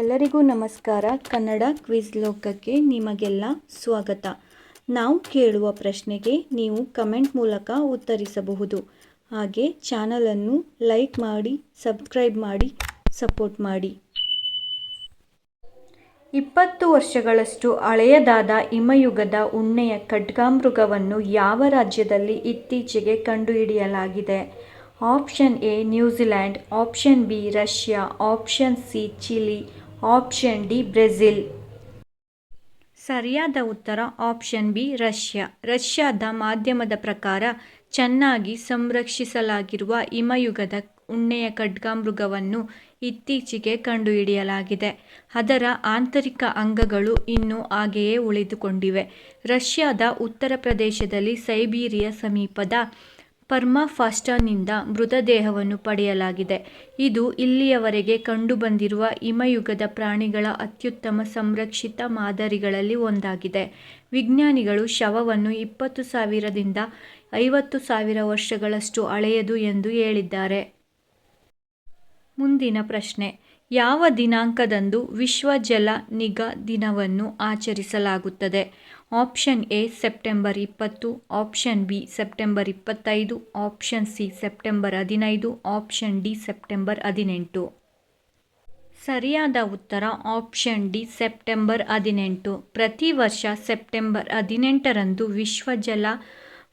ಎಲ್ಲರಿಗೂ ನಮಸ್ಕಾರ. ಕನ್ನಡ ಕ್ವಿಜ್ ಲೋಕಕ್ಕೆ ನಿಮಗೆಲ್ಲ ಸ್ವಾಗತ. ನಾವು ಕೇಳುವ ಪ್ರಶ್ನೆಗೆ ನೀವು ಕಮೆಂಟ್ ಮೂಲಕ ಉತ್ತರಿಸಬಹುದು. ಹಾಗೆ ಚಾನಲನ್ನು ಲೈಕ್ ಮಾಡಿ, ಸಬ್ಸ್ಕ್ರೈಬ್ ಮಾಡಿ, ಸಪೋರ್ಟ್ ಮಾಡಿ. ಇಪ್ಪತ್ತು ವರ್ಷಗಳಷ್ಟು ಹಳೆಯದಾದ ಹಿಮಯುಗದ ಉಣ್ಣೆಯ ಖಡ್ಗಾಮೃಗವನ್ನು ಯಾವ ರಾಜ್ಯದಲ್ಲಿ ಇತ್ತೀಚೆಗೆ ಕಂಡುಹಿಡಿಯಲಾಗಿದೆ? Option A, New Zealand. Option B, Russia. Option C, Chile. Option D, Brazil. ಸರಿಯಾದ ಉತ್ತರ, ಆಪ್ಷನ್ ಬಿ, ರಷ್ಯಾ. ರಷ್ಯಾದ ಮಾಧ್ಯಮದ ಪ್ರಕಾರ ಚೆನ್ನಾಗಿ ಸಂರಕ್ಷಿಸಲಾಗಿರುವ ಹಿಮಯುಗದ ಉಣ್ಣೆಯ ಖಡ್ಗಾಮೃಗವನ್ನು ಇತ್ತೀಚೆಗೆ ಕಂಡುಹಿಡಿಯಲಾಗಿದೆ. ಅದರ ಆಂತರಿಕ ಅಂಗಗಳು ಇನ್ನೂ ಹಾಗೆಯೇ ಉಳಿದುಕೊಂಡಿವೆ. ರಷ್ಯಾದ ಉತ್ತರ ಪ್ರದೇಶದಲ್ಲಿ ಸೈಬೀರಿಯಾ ಸಮೀಪದ ಪರ್ಮಾಫಾಸ್ಟ್ನಿಂದ ಮೃತದೇಹವನ್ನು ಪಡೆಯಲಾಗಿದೆ. ಇದು ಇಲ್ಲಿಯವರೆಗೆ ಕಂಡುಬಂದಿರುವ ಹಿಮಯುಗದ ಪ್ರಾಣಿಗಳ ಅತ್ಯುತ್ತಮ ಸಂರಕ್ಷಿತ ಮಾದರಿಗಳಲ್ಲಿ ಒಂದಾಗಿದೆ. ವಿಜ್ಞಾನಿಗಳು ಶವವನ್ನು ಇಪ್ಪತ್ತು ಸಾವಿರದಿಂದ ಐವತ್ತು ಸಾವಿರ ವರ್ಷಗಳಷ್ಟು ಹಳೆಯದು ಎಂದು ಹೇಳಿದ್ದಾರೆ. ಮುಂದಿನ ಪ್ರಶ್ನೆ. ಯಾವ ದಿನಾಂಕದಂದು ವಿಶ್ವ ಜಲ ನಿಗಾ ದಿನವನ್ನು ಆಚರಿಸಲಾಗುತ್ತದೆ? ಆಪ್ಷನ್ ಎ ಸೆಪ್ಟೆಂಬರ್ ಇಪ್ಪತ್ತು, ಆಪ್ಷನ್ ಬಿ ಸೆಪ್ಟೆಂಬರ್ ಇಪ್ಪತ್ತೈದು, ಆಪ್ಷನ್ ಸಿ ಸೆಪ್ಟೆಂಬರ್ ಹದಿನೈದು, ಆಪ್ಷನ್ ಡಿ ಸೆಪ್ಟೆಂಬರ್ ಹದಿನೆಂಟು. ಸರಿಯಾದ ಉತ್ತರ ಆಪ್ಷನ್ ಡಿ ಸೆಪ್ಟೆಂಬರ್ ಹದಿನೆಂಟು. ಪ್ರತಿ ವರ್ಷ ಸೆಪ್ಟೆಂಬರ್ ಹದಿನೆಂಟರಂದು ವಿಶ್ವ ಜಲ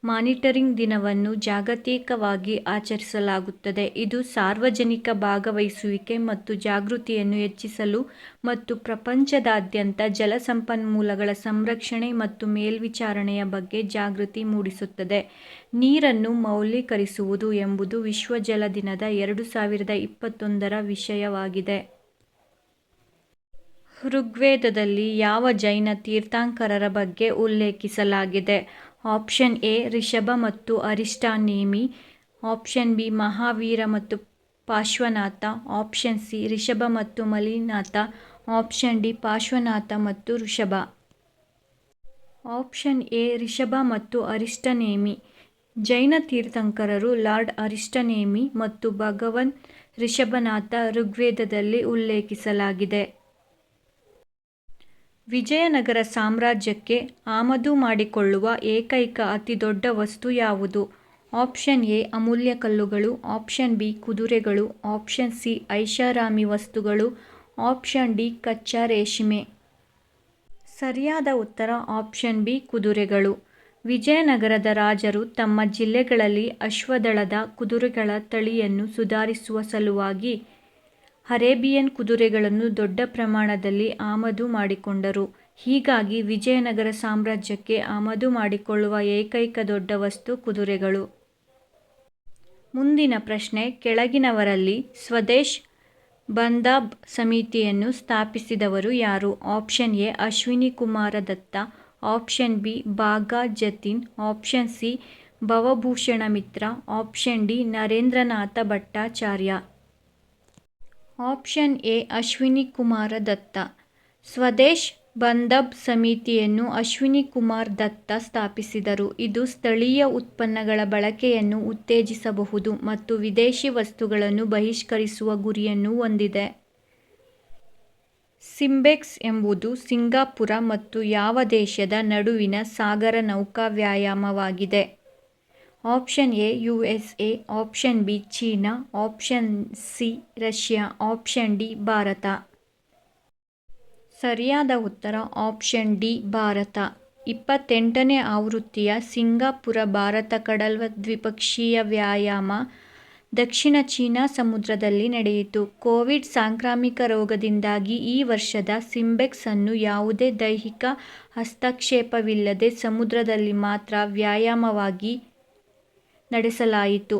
ಮಾನಿಟರಿಂಗ್ ದಿನವನ್ನು ಜಾಗತಿಕವಾಗಿ ಆಚರಿಸಲಾಗುತ್ತದೆ. ಇದು ಸಾರ್ವಜನಿಕ ಭಾಗವಹಿಸುವಿಕೆ ಮತ್ತು ಜಾಗೃತಿಯನ್ನು ಹೆಚ್ಚಿಸಲು ಮತ್ತು ಪ್ರಪಂಚದಾದ್ಯಂತ ಜಲ ಸಂಪನ್ಮೂಲಗಳ ಸಂರಕ್ಷಣೆ ಮತ್ತು ಮೇಲ್ವಿಚಾರಣೆಯ ಬಗ್ಗೆ ಜಾಗೃತಿ ಮೂಡಿಸುತ್ತದೆ. ನೀರನ್ನು ಮೌಲ್ಯೀಕರಿಸುವುದು ಎಂಬುದು ವಿಶ್ವ ಜಲ ದಿನದ ಎರಡು ಸಾವಿರದ ಇಪ್ಪತ್ತೊಂದರ ವಿಷಯವಾಗಿದೆ. ಋಗ್ವೇದದಲ್ಲಿ ಯಾವ ಜೈನ ತೀರ್ಥಾಂಕರರ ಬಗ್ಗೆ ಉಲ್ಲೇಖಿಸಲಾಗಿದೆ? ಆಪ್ಷನ್ ಎ, ರಿಷಭ ಮತ್ತು ಅರಿಷ್ಟಾನೇಮಿ ಆಪ್ಷನ್ ಬಿ, ಮಹಾವೀರ ಮತ್ತು ಪಾರ್ಶ್ವನಾಥ ಆಪ್ಷನ್ ಸಿ, ರಿಷಭ ಮತ್ತು ಮಲಿನಾಥ. ಆಪ್ಷನ್ ಡಿ ಪಾರ್ಶ್ವನಾಥ ಮತ್ತು ಋಷಭ. ಆಪ್ಷನ್ ಎ, ರಿಷಭ ಮತ್ತು ಅರಿಷ್ಟನೇಮಿ ಜೈನ ತೀರ್ಥಂಕರರು ಲಾರ್ಡ್ ಅರಿಷ್ಟನೇಮಿ ಮತ್ತು ಭಗವನ್ ರಿಷಭನಾಥ ಋಗ್ವೇದದಲ್ಲಿ ಉಲ್ಲೇಖಿಸಲಾಗಿದೆ. ವಿಜಯನಗರ ಸಾಮ್ರಾಜ್ಯಕ್ಕೆ ಆಮದು ಮಾಡಿಕೊಳ್ಳುವ ಏಕೈಕ ಅತಿದೊಡ್ಡ ವಸ್ತು ಯಾವುದು? ಆಪ್ಷನ್ ಎ, ಅಮೂಲ್ಯ ಕಲ್ಲುಗಳು. ಆಪ್ಷನ್ ಬಿ, ಕುದುರೆಗಳು. ಆಪ್ಷನ್ ಸಿ, ಐಷಾರಾಮಿ ವಸ್ತುಗಳು. ಆಪ್ಷನ್ ಡಿ, ಕಚ್ಚಾ ರೇಷ್ಮೆ. ಸರಿಯಾದ ಉತ್ತರ ಆಪ್ಷನ್ ಬಿ, ಕುದುರೆಗಳು. ವಿಜಯನಗರದ ರಾಜರು ತಮ್ಮ ಜಿಲ್ಲೆಗಳಲ್ಲಿ ಅಶ್ವದಳದ ಕುದುರೆಗಳ ತಳಿಯನ್ನು ಸುಧಾರಿಸುವ ಸಲುವಾಗಿ ಅರೇಬಿಯನ್ ಕುದುರೆಗಳನ್ನು ದೊಡ್ಡ ಪ್ರಮಾಣದಲ್ಲಿ ಆಮದು ಮಾಡಿಕೊಂಡರು. ಹೀಗಾಗಿ ವಿಜಯನಗರ ಸಾಮ್ರಾಜ್ಯಕ್ಕೆ ಆಮದು ಮಾಡಿಕೊಳ್ಳುವ ಏಕೈಕ ದೊಡ್ಡ ವಸ್ತು ಕುದುರೆಗಳು. ಮುಂದಿನ ಪ್ರಶ್ನೆ, ಕೆಳಗಿನವರಲ್ಲಿ ಸ್ವದೇಶ್ ಬಂದಾಬ್ ಸಮಿತಿಯನ್ನು ಸ್ಥಾಪಿಸಿದವರು ಯಾರು? Option A, Ashwini Kumar Dutta. Option B Bagha Jatin. Option C, Bhavabhushan Mitra. Option D, Narendranath Bhattacharya. Option A, Ashwini Kumar Dutta. Swadesh Bandhab ಸಮಿತಿಯನ್ನು ಅಶ್ವಿನಿ ಕುಮಾರ್ ದತ್ತ ಸ್ಥಾಪಿಸಿದರು. ಇದು ಸ್ಥಳೀಯ ಉತ್ಪನ್ನಗಳ ಬಳಕೆಯನ್ನು ಉತ್ತೇಜಿಸಬಹುದು ಮತ್ತು ವಿದೇಶಿ ವಸ್ತುಗಳನ್ನು ಬಹಿಷ್ಕರಿಸುವ ಗುರಿಯನ್ನು ಹೊಂದಿದೆ. ಸಿಂಬೆಕ್ಸ್ ಎಂಬುದು ಸಿಂಗಾಪುರ ಮತ್ತು ಯಾವ ದೇಶದ ನಡುವಿನ ಸಾಗರ ನೌಕಾ ವ್ಯಾಯಾಮವಾಗಿದೆ. Option A U S A option B China option C Russia option D Bharat ಸರಿಯಾದ ಉತ್ತರ ಆಪ್ಷನ್ ಡಿ ಭಾರತ. ಇಪ್ಪತ್ತೆಂಟನೇ ಆವೃತ್ತಿಯ ಸಿಂಗಾಪುರ ಭಾರತ ಕಡಲ ದ್ವಿಪಕ್ಷೀಯ ವ್ಯಾಯಾಮ ದಕ್ಷಿಣ ಚೀನಾ ಸಮುದ್ರದಲ್ಲಿ ನಡೆಯಿತು. ಕೋವಿಡ್ ಸಾಂಕ್ರಾಮಿಕ ರೋಗದಿಂದಾಗಿ ಈ ವರ್ಷದ ಸಿಂಬೆಕ್ಸ್ ಅನ್ನು ಯಾವುದೇ ದೈಹಿಕ ಹಸ್ತಕ್ಷೇಪವಿಲ್ಲದೆ ಸಮುದ್ರದಲ್ಲಿ ಮಾತ್ರ ವ್ಯಾಯಾಮವಾಗಿ ನಡೆಸಲಾಯಿತು.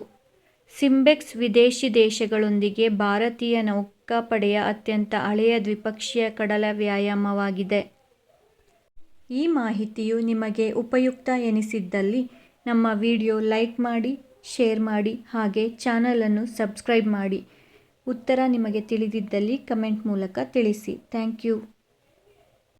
ಸಿಂಬೆಕ್ಸ್ ವಿದೇಶಿ ದೇಶಗಳೊಂದಿಗೆ ಭಾರತೀಯ ನೌಕಾಪಡೆಯ ಅತ್ಯಂತ ಹಳೆಯ ದ್ವಿಪಕ್ಷೀಯ ಕಡಲ ವ್ಯಾಯಾಮವಾಗಿದೆ. ಈ ಮಾಹಿತಿಯು ನಿಮಗೆ ಉಪಯುಕ್ತ ಎನಿಸಿದ್ದಲ್ಲಿ ನಮ್ಮ ವಿಡಿಯೋ ಲೈಕ್ ಮಾಡಿ, ಶೇರ್ ಮಾಡಿ, ಹಾಗೆ ಚಾನಲನ್ನು ಸಬ್ಸ್ಕ್ರೈಬ್ ಮಾಡಿ. ಉತ್ತರ ನಿಮಗೆ ತಿಳಿದಿದ್ದಲ್ಲಿ ಕಮೆಂಟ್ ಮೂಲಕ ತಿಳಿಸಿ. Thank you.